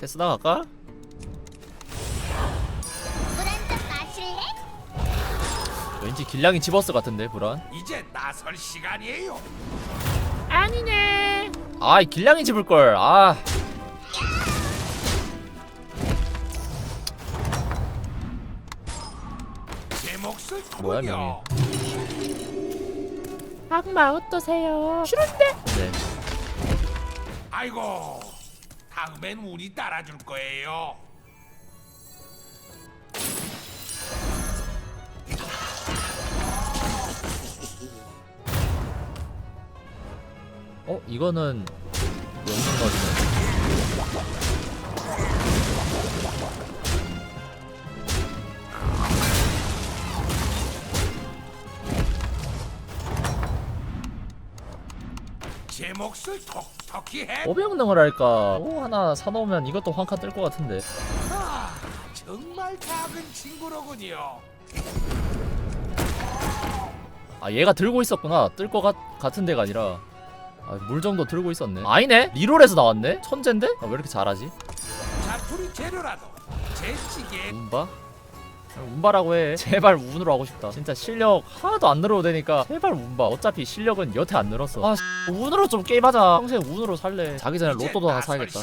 테스 나갈까? 왠지 길냥이 집었을 같은데 불안 이제 나설 시간이에요. 아니네 아이 길냥이 집을걸 아 제 몫을 뭐야, 토요. 악마 어떠세요? 싫은데? 네. 아이고, 다음엔 운이 따라줄 거예요. 어 이거는 영문거리 제 몫을 톡톡히 해. 500능을 할까? 오 하나 사놓으면 이것도 황카 뜰 것 같은데. 아, 정말 작은 친구로군요. 아 얘가 들고 있었구나. 뜰 것 같은 데가 아니라. 아, 물 정도 들고 있었네. 아니네. 리롤에서 나왔네? 천재인데? 아, 왜 이렇게 잘하지? 자투리 재료라도 제 찌개에 운바 운바라고 해. 제발 운으로 하고 싶다. 진짜 실력 하나도 안 늘어도 되니까 제발 운바. 어차피 실력은 여태 안 늘었어. 아 씨, 운으로 좀 게임하자. 평생 운으로 살래. 자기 전에 로또도 하나 사야겠다.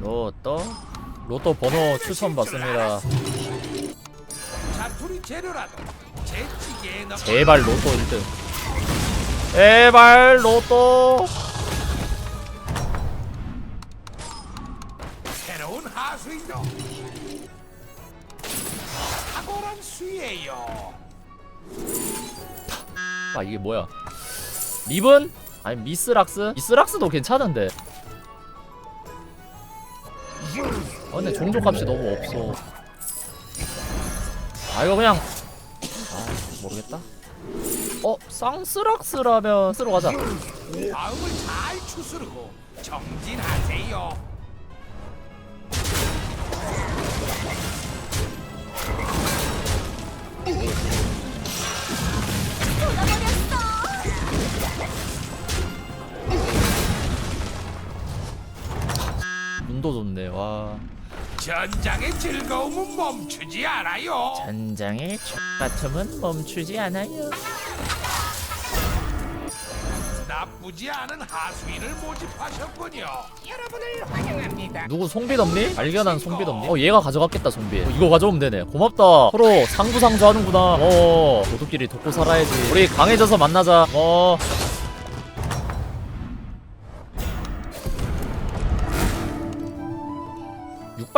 로또? 로또 번호 추천 받습니다. 제발 로또 1등 제발 로또. 새로운 하수인도. 탁월한 수예요. 아 이게 뭐야? 리븐? 아니 미스락스? 미스락스도 괜찮은데. 아 근데 종족값이 너무 없어. 아 이거 그냥. 아 모르겠다 어? 쌍스락스라면 쓰러 가자 마음을 잘 추스르고 정진하세요. 눈도 좋네 와 전장의 즐거움은 멈추지 않아요. 전장의 X같음은 멈추지 않아요 나쁘지 않은 하수인을 모집하셨군요. 여러분을 환영합니다. 누구 송빛 없니? 발견한 송빛 없니? 어 얘가 가져갔겠다 송빛 어, 이거 가져오면 되네 고맙다 서로 상부상조 하는구나 어 도둑끼리 돕고 살아야지 우리 강해져서 만나자 어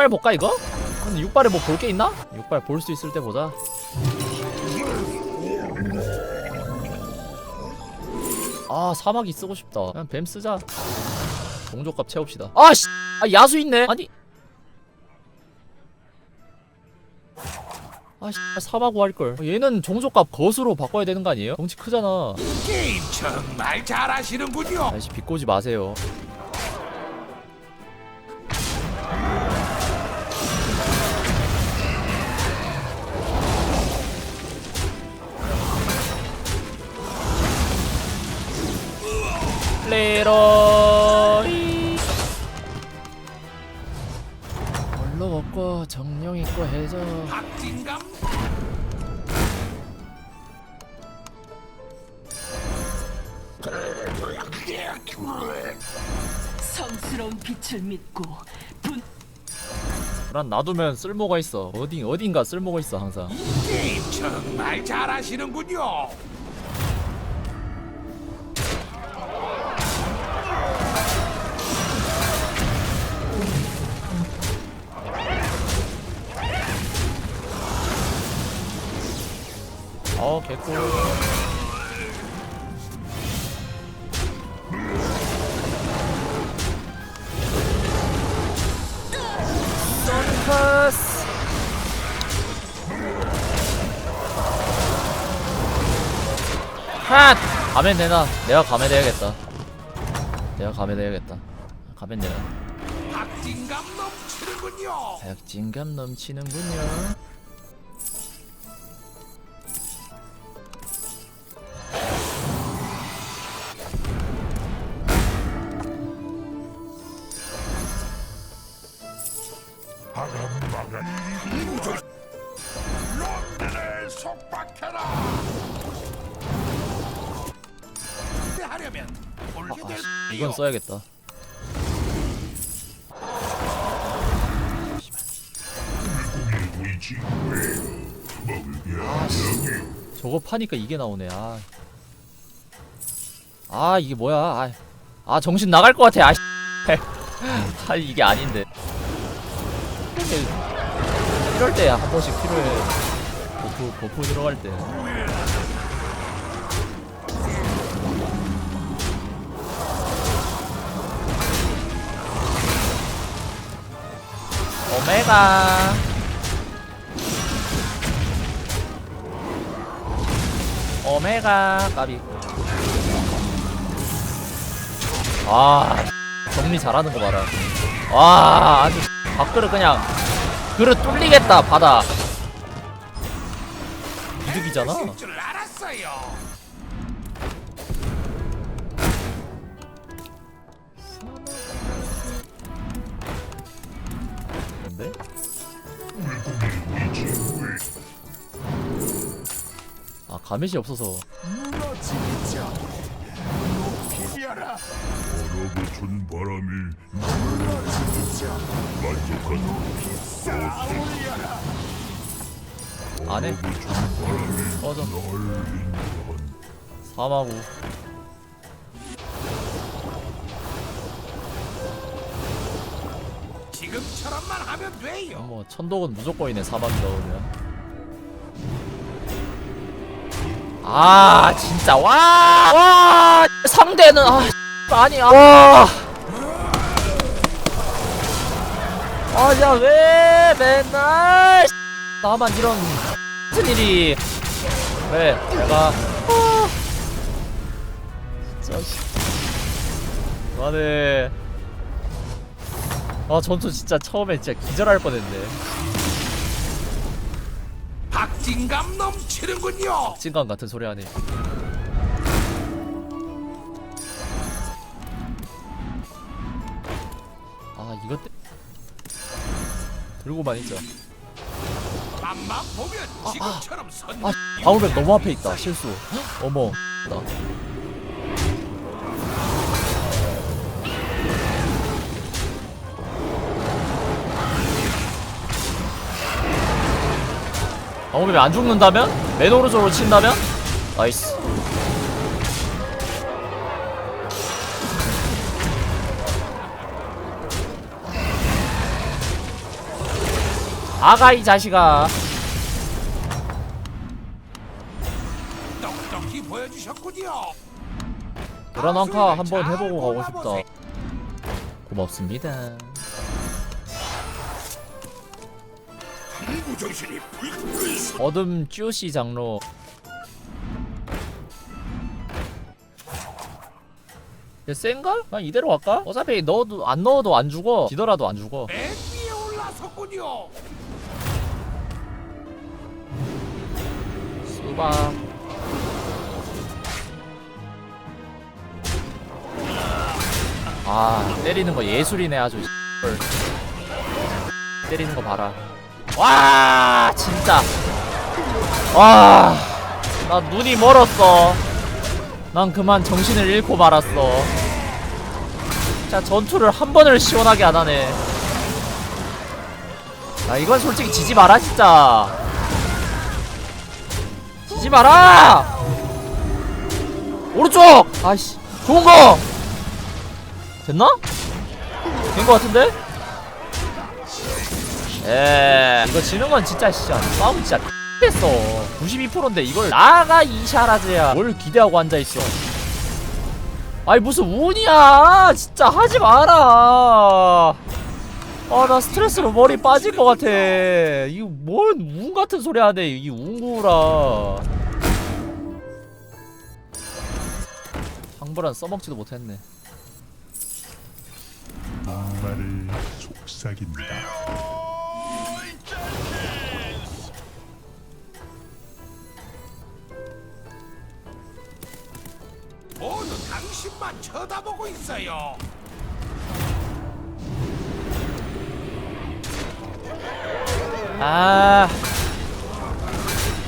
육발 볼까 이거? 근데 육발에 뭐 볼 게 있나? 육발 볼 수 있을 때 보자. 아 사막이 쓰고 싶다. 그냥 뱀 쓰자. 동족값 채웁시다. 아씨! 아 야수 있네. 아니. 아씨 사막 구할걸. 얘는 종족값 거수로 바꿔야 되는 거 아니에요? 덩치 크잖아. 게임 정말 잘하시는군요. 아이씨 비꼬지 마세요 레로리. 뭘로 먹고 정령 있고 해줘. 박진감 성스러운 빛을 믿고 분 난 놔두면 쓸모가 있어. 어디 어딘가 쓸모가 있어 항상. 게임 정말 잘하시는군요. 어 개꿀 핫! 가면 되나? 내가 가면 돼야겠다 내가 가면 해야겠다 가면 내가 박진감 넘치는군요. 백진감 넘치는군요 하려면 올려될 아, 이건 써야겠다. 저거 파니까 이게 나오네. 아, 아 이게 뭐야? 아, 아 정신 나갈 것 같아 아, 씨. 아 이게 아닌데. 이럴 때야 한 번씩 필요해. 버프 버프 들어갈 때 오메가. 오메가 까비. 아 정리 잘하는 거 봐라. 와 아주 밥그릇 그냥 그릇 뚫리겠다 바다. 이득이잖아 가멧이 없어서. 얼어붙은 바람이 만족한 안 해. 꺼져. 사마구 지금처럼만 하면 돼요. 뭐 천독은 무조건이네 사마구 넣으면. 아 진짜. 와, 와 상대는 아 아니 아. 아야 왜 맨날 나만 이런 같은 일이. 왜 내가. 아, 진짜 나는 아 전투 진짜 처음에 진짜 기절할 뻔했네 박진감 넘치는군요. 찐감 같은 소리 하네. 아 이것 때 들고만 있자 맛만 보면 지금처럼 선. 아 방울백 너무 앞에 있다. 실수. 헉, 어머. 나 방울백이 안 죽는다면? 맨 오른쪽으로 친다면? 나이스 아가 이 자식아 보여주셨군요. 그런 왕카 한번 잘 해보고 가고. 싶다. 고맙습니다. 공부 정신이 불끈 어둠 쭈시 장로. 얘 센가? 그냥 이대로 갈까? 어차피 넣어도 안 넣어도 안 죽어. 지더라도 안 죽어. 맨 위에 올라섰군요. 수박. 아 때리는 거 예술이네 아주. 헐. 때리는 거 봐라. 와 진짜. 와. 나 눈이 멀었어. 난 그만 정신을 잃고 말았어. 자 전투를 한 번을 시원하게 안 하네. 아 이건 솔직히 지지 마라 진짜. 지지 마라! 오른쪽! 아이씨, 좋은 거! 됐나? 된 거 같은데? 에 이거 지는 건 진짜 진짜 싸움 진짜 됐어. 92%인데 이걸 나가 이샤라즈야. 뭘 기대하고 앉아있어. 아이 무슨 운이야? 진짜 하지 마라. 아 나 스트레스로 머리 빠질 것 같아. 이거 뭔운 같은 소리 하네 이 운구라. 황보란 써먹지도 못했네. 정말을 속삭입니다. 모두 당신만 쳐다보고 있어요. 아.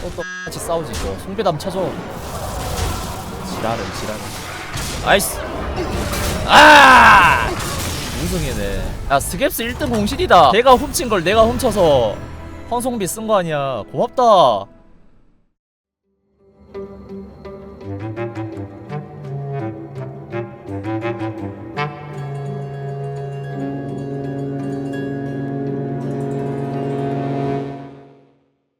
또또 같이 싸우지 이거. 송배담 쳐줘. 지랄은 지랄은. 아이스. 아! 우승이네. 야 스갭스 1등 공신이다. 걔가 훔친 걸 내가 훔쳐서 황송비 쓴 거 아니야. 고맙다.